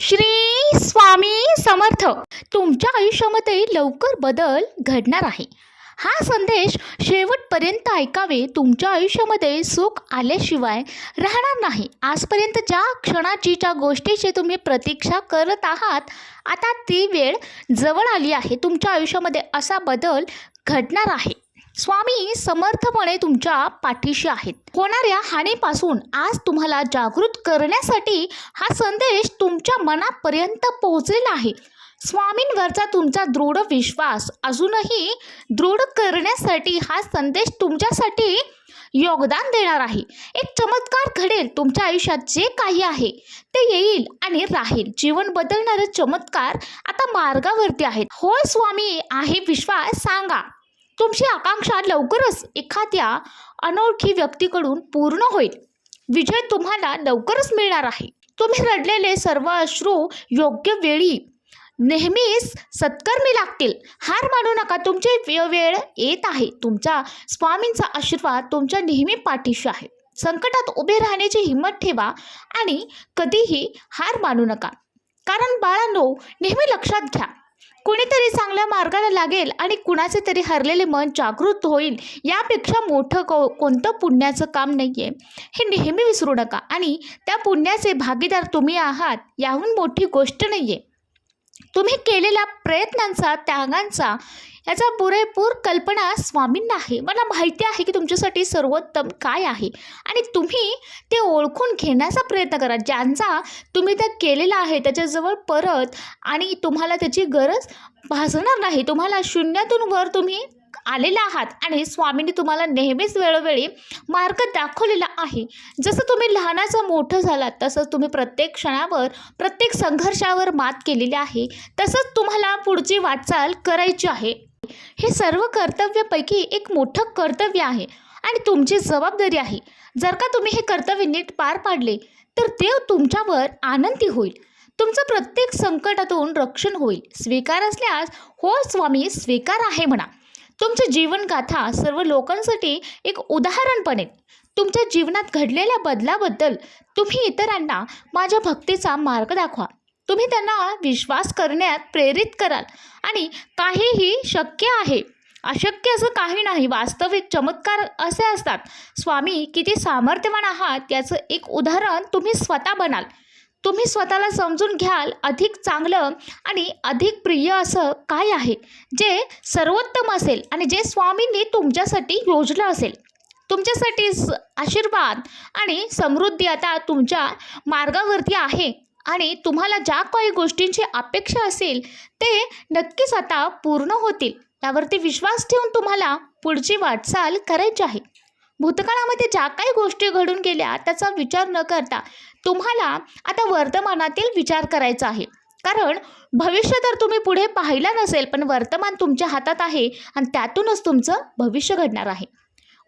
श्री स्वामी समर्थ. तुमच्या आयुष्यामध्ये लवकर बदल घडणार आहे. हा संदेश शेवटपर्यंत ऐकावे. तुमच्या आयुष्यामध्ये सुख आल्याशिवाय राहणार नाही. आजपर्यंत ज्या क्षणाची ज्या गोष्टीची तुम्ही प्रतीक्षा करत आहात आता ती वेळ जवळ आली आहे. तुमच्या आयुष्यामध्ये असा बदल घडणार आहे. स्वामी समर्थपणे तुमच्या पाठीशी आहेत. होणाऱ्या हानीपासून आज तुम्हाला जागृत करण्यासाठी हा संदेश तुमच्या मनापर्यंत पोहोचलेला आहे. स्वामींवरचा तुमचा दृढ विश्वास अजूनही दृढ करण्यासाठी हा संदेश तुमच्यासाठी योगदान देणार आहे. एक चमत्कार घडेल तुमच्या आयुष्यात जे काही आहे ते येईल आणि राहील. जीवन बदलणारे चमत्कार आता मार्गावरती आहेत. होय स्वामी आहे विश्वास सांगा. तुमची आकांक्षा लवकरच एखाद्या अनोळखी व्यक्तीकडून पूर्ण होईल. विजय तुम्हाला लवकरच मिळणार आहे. तुम्ही रडलेले सर्व अश्रू योग्य वेळी नेहमीच सत्कर्मी लागतील. हार मानू नका तुमची वेळ येत आहे. तुमच्या स्वामींचा आशीर्वाद तुमच्या नेहमी पाठीशी आहे. संकटात उभे राहण्याची हिंमत ठेवा आणि कधीही हार मानू नका. कारण बाळांनो नेहमी लक्षात घ्या कुणीतरी चांगल्या मार्गाला लागेल आणि कुणाचे तरी हरलेले मन जागृत होईल यापेक्षा मोठं को कोणतं पुण्याचं काम नाही आहे हे नेहमी विसरू नका आणि त्या पुण्याचे भागीदार तुम्ही आहात याहून मोठी गोष्ट नाही आहे तुम्ही केलेल्या प्रयत्नांचा त्यागांचा याचा पुरेपूर कल्पना स्वामींना आहे. मला माहिती आहे की तुमच्यासाठी सर्वोत्तम काय आहे? आणि तुम्ही ते ओळखून घेण्याचा प्रयत्न करा. ज्यांचा तुम्ही त्या केलेला आहे त्याच्याजवळ परत आणि तुम्हाला त्याची गरज भासणार नाही. तुम्हाला शून्यातून वर तुम्ही आलेला आहात आणि स्वामींनी तुम्हाला नेहमीच वेळोवेळी मार्ग दाखवलेला आहे. जसं तुम्ही लहानाचं मोठं झालात तसंच तुम्ही प्रत्येक क्षणावर प्रत्येक संघर्षावर मात केलेली आहे. तसंच तुम्हाला पुढची वाटचाल करायची आहे. हे सर्व कर्तव्यापैकी एक मोठं कर्तव्य आहे आणि तुमची जबाबदारी आहे. जर का तुम्ही हे कर्तव्य नीट पार पाडले तर देव तुमच्यावर आनंदी होईल. तुमचं प्रत्येक संकटातून रक्षण होईल. स्वीकार असल्यास हो स्वामी स्वीकार आहे म्हणा. तुमची जीवनगाथा सर्व लोकांसाठी एक उदाहरण बनेल. तुमच्या जीवनात घडलेल्या बदलाबद्दल तुम्ही इतरांना माझ्या भक्तीचा मार्ग दाखवा. तुम्ही त्यांना विश्वास करण्यात प्रेरित कराल. आणि काहीही शक्य आहे. अशक्य असं काही नाही. वास्तविक चमत्कार असे असतात. स्वामी किती सामर्थ्यवान आहात. याचं एक उदाहरण तुम्ही स्वतः बनाल. तुम्ही स्वतःला समजून घ्याल. अधिक चांगलं आणि अधिक प्रिय असं काय आहे? जे सर्वोत्तम असेल आणि जे स्वामींनी तुमच्यासाठी योजलं असेल. तुमच्यासाठी स आशीर्वाद आणि समृद्धी आता तुमच्या मार्गावरती आहे. आणि तुम्हाला ज्या काही गोष्टींची अपेक्षा असेल ते नक्कीच आता पूर्ण होतील. त्यावरती विश्वास ठेवून तुम्हाला पुढची वाटचाल करायची आहे. भूतकाळामध्ये ज्या काही गोष्टी घडून गेल्या त्याचा विचार न करता तुम्हाला आता वर्तमानातील विचार करायचा आहे. कारण भविष्य तर तुम्ही पुढे पाहिलं नसेल पण वर्तमान तुमच्या हातात आहे आणि त्यातूनच तुमचं भविष्य घडणार आहे.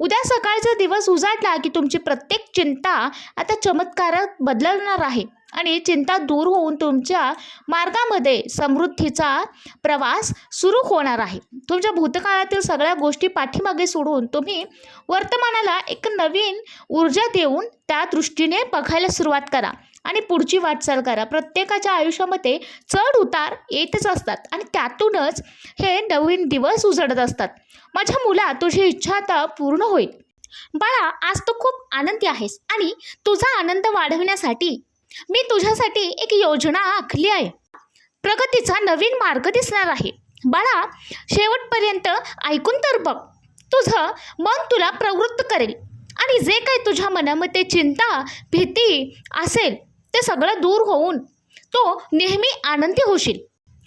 उद्या सकाळचा दिवस उजाडला की तुमची प्रत्येक चिंता आता चमत्कारात बदलणार आहे. आणि चिंता दूर होऊन तुमच्या मार्गामध्ये समृद्धीचा प्रवास सुरू होणार आहे. तुमच्या भूतकाळातील सगळ्या गोष्टी पाठीमागे सोडून तुम्ही वर्तमानाला एक नवीन ऊर्जा देऊन त्या दृष्टीने बघायला सुरुवात करा आणि पुढची वाटचाल करा. प्रत्येकाच्या आयुष्यामध्ये चढ उतार येतच असतात आणि त्यातूनच हे नवीन दिवस उजडत असतात. माझ्या मुला तुझी इच्छा आता पूर्ण होईल. बाळा आज तू खूप आनंदी आहेस आणि तुझा आनंद वाढवण्यासाठी मी तुझ्यासाठी एक योजना आखली आहे. प्रगतीचा नवीन मार्ग दिसणार आहे. बाळा शेवटपर्यंत ऐकून तर बघ. तुझं मन तुला प्रवृत्त करेल आणि जे काही तुझ्या मनामध्ये चिंता भीती असेल ते सगळं दूर होऊन तो नेहमी आनंदी होशील.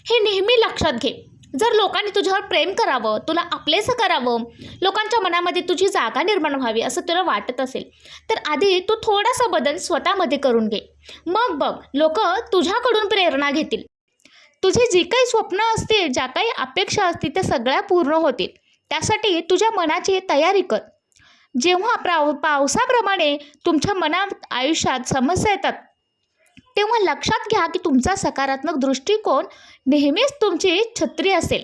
हे नेहमी लक्षात घे. जर लोकांनी तुझ्यावर प्रेम करावं तुला आपलेसं करावं लोकांच्या मनामध्ये तुझी जागा निर्माण व्हावी असं तुला वाटत असेल तर आधी तू थोडासा बदल स्वतःमध्ये करून घे. मग बघ लोक तुझ्याकडून प्रेरणा घेतील. तुझी जी काही स्वप्न असतील ज्या काही अपेक्षा असतील त्या सगळ्या पूर्ण होतील. त्यासाठी तुझ्या मनाची तयारी कर. जेव्हा प्राव पावसाप्रमाणे तुमच्या मनात आयुष्यात समस्या येतात तेव्हा लक्षात घ्या की तुमचा सकारात्मक दृष्टिकोन नेहमीच तुमची छत्री असेल.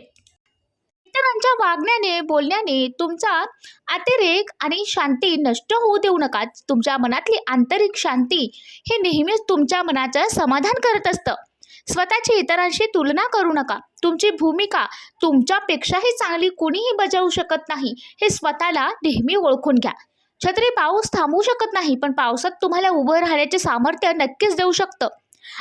इतरांच्या वागण्याने बोलण्याने तुमचा अतिरेक आणि शांती नष्ट होऊ देऊ नका. तुमच्या मनातली आंतरिक शांती हे नेहमीच तुमच्या मनाचं समाधान करत असतं. स्वतःची इतरांशी तुलना करू नका. तुमची भूमिका तुमच्यापेक्षाही चांगली कुणीही बजावू शकत नाही. हे स्वतःला नेहमी ओळखून घ्या. छत्री पाऊस थांबवू शकत नाही पण पावसात तुम्हाला उभं राहण्याचे सामर्थ्य नक्कीच देऊ शकतं.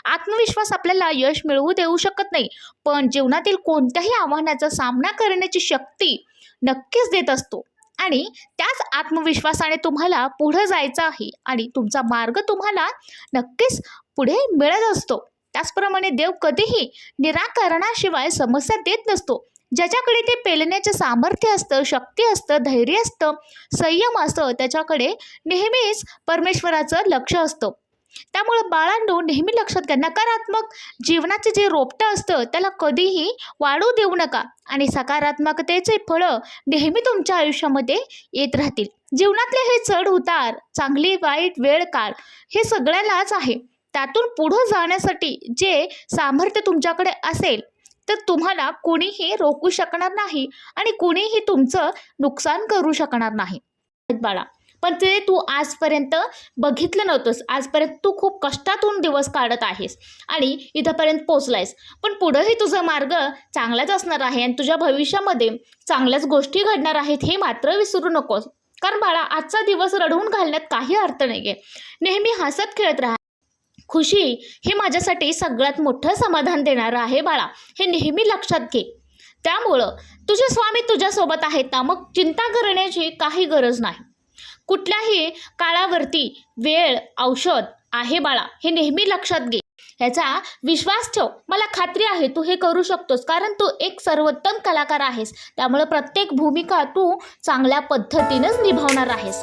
आत्मविश्वास आपल्याला यश मिळवू देऊ शकत नाही पण जीवनातील कोणत्याही आव्हानाचा सामना करण्याची शक्ती नक्कीच देत असतो. आणि त्याच आत्मविश्वासाने तुम्हाला पुढं जायचं आहे आणि तुमचा मार्ग तुम्हाला नक्कीच पुढे मिळत असतो. त्याचप्रमाणे देव कधीही निराकरणाशिवाय समस्या देत नसतो. ज्याच्याकडे ते पेलण्याचं सामर्थ्य असतं शक्ती असतं धैर्य असतं संयम असतं त्याच्याकडे नेहमीच परमेश्वराचं लक्ष असतं. त्यामुळं बाळांनो नेहमी लक्षात घ्या नकारात्मक जीवनाचे जे रोपटं असतं त्याला कधीही वाढू देऊ नका आणि सकारात्मकतेचे फळं नेहमी तुमच्या आयुष्यामध्ये येत राहतील. जीवनातले हे चढ उतार चांगली वाईट वेळ काळ हे सगळ्यालाच आहे. त्यातून पुढं जाण्यासाठी जे सामर्थ्य तुमच्याकडे असेल तर तुम्हाला कुणीही रोखू शकणार नाही आणि कुणीही तुमचं नुकसान करू शकणार नाही. बाळा पण ते तू आजपर्यंत बघितलं नव्हतंस. आजपर्यंत तू खूप कष्टातून दिवस काढत आहेस आणि इथंपर्यंत पोचलायस पण पुढंही तुझा मार्ग चांगलाच असणार आहे आणि तुझ्या भविष्यामध्ये चांगल्याच गोष्टी घडणार आहेत हे मात्र विसरू नकोस. कारण बाळा आजचा दिवस रडवून घालण्यात काही अर्थ नाही आहे नेहमी हसत खेळत राहा. खुशी हे माझ्यासाठी सगळ्यात मोठं समाधान देणारं आहे बाळा. हे नेहमी लक्षात घे. त्यामुळं तुझे स्वामी तुझ्यासोबत आहेत ना मग चिंता करण्याची काही गरज नाही. कुठल्याही काळावरती वेळ औषध आहे बाळा हे नेहमी लक्षात घे. ह्याचा विश्वास ठेव. मला खात्री आहे तू हे करू शकतोस कारण तू एक सर्वोत्तम कलाकार आहेस. त्यामुळे प्रत्येक भूमिका तू चांगल्या पद्धतीनंच निभावणार आहेस.